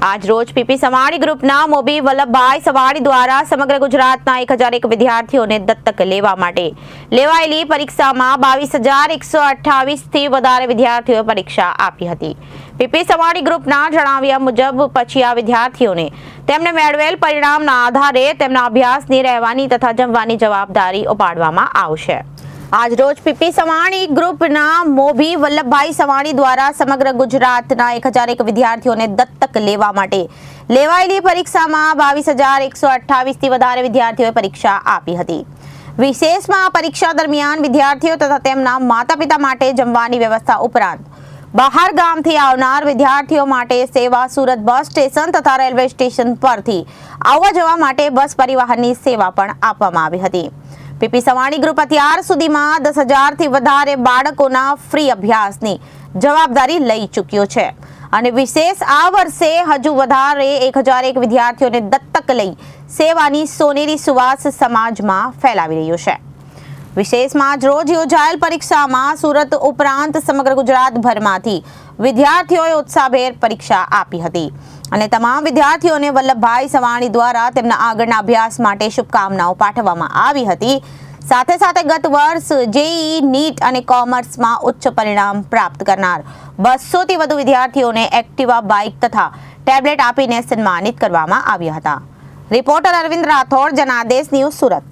આજ રોજ પીપી સવાણી ગ્રુપના મોબી વલ્લભભાઈ સવાણી દ્વારા સમગ્ર ગુજરાતના એક હજાર એક વિદ્યાર્થીઓને દત્તક લેવા માટે લેવાયેલી પરીક્ષામાં બાવીસ હજાર એકસો અઠ્ઠાવીસથી વધારે વિદ્યાર્થીઓએ પરીક્ષા આપી હતી. પીપી સવાણી ગ્રુપના જણાવ્યા મુજબ પછી આ વિદ્યાર્થીઓને તેમને મેળવેલ પરિણામના આધારે તેમના અભ્યાસની રહેવાની તથા જમવાની જવાબદારી ઉપાડવામાં આવશે. આજ રોજ પીપી સવાણી ગ્રુપના મોભી વલ્લભભાઈ સવાણી દ્વારા સમગ્ર ગુજરાતના એક હજાર એક વિદ્યાર્થીઓને દત્તક લેવા માટે લેવાયેલી પરીક્ષામાં બાવીસ હજાર એકસો અઠ્ઠાવીસથી વધારે વિદ્યાર્થીઓએ પરીક્ષા આપી હતી. વિશેષમાં પરીક્ષા દરમિયાન વિદ્યાર્થીઓ તથા તેમના માતા પિતા માટે જમવાની વ્યવસ્થા ઉપરાંત બહાર ગામથી આવનાર વિદ્યાર્થીઓ માટે સેવા સુરત બસ સ્ટેશન તથા રેલવે સ્ટેશન પરથી આવવા જવા માટે બસ પરિવહનની સેવા પણ આપવામાં આવી હતી. પીપી સવાણી ગ્રુપ અત્યાર સુધીમાં દસ હજારથી વધારે બાળકોના ફ્રી અભ્યાસની જવાબદારી લઈ ચૂક્યો છે. અને વિશેષ આ વર્ષે હજુ વધારે એક હજાર એક વિદ્યાર્થીઓને દત્તક લઈ સેવાની સોનેરી સુવાસ સમાજમાં ફેલાવી રહ્યો છે. વિશેષમાં આજ રોજ યોજાયેલ પરીક્ષામાં સુરત ઉપરાંત સમગ્ર ગુજરાતભરમાંથી વિદ્યાર્થીઓએ ઉત્સાહભેર પરીક્ષા આપી હતી. અને તમામ વિદ્યાર્થીઓને વલ્લભભાઈ સવાણી દ્વારા તેમના આગળના અભ્યાસ માટે શુભકામનાઓ પાઠવવામાં આવી હતી. સાથે સાથે ગત વર્ષ જેઈ નીટ અને કોમર્સમાં ઉચ્ચ પરિણામ પ્રાપ્ત કરનાર બસોથી વધુ વિદ્યાર્થીઓને એક્ટિવા બાઇક તથા ટેબ્લેટ આપીને સન્માનિત કરવામાં આવ્યા હતા. Reporter Arvind Rathod, Janadesh news Surat.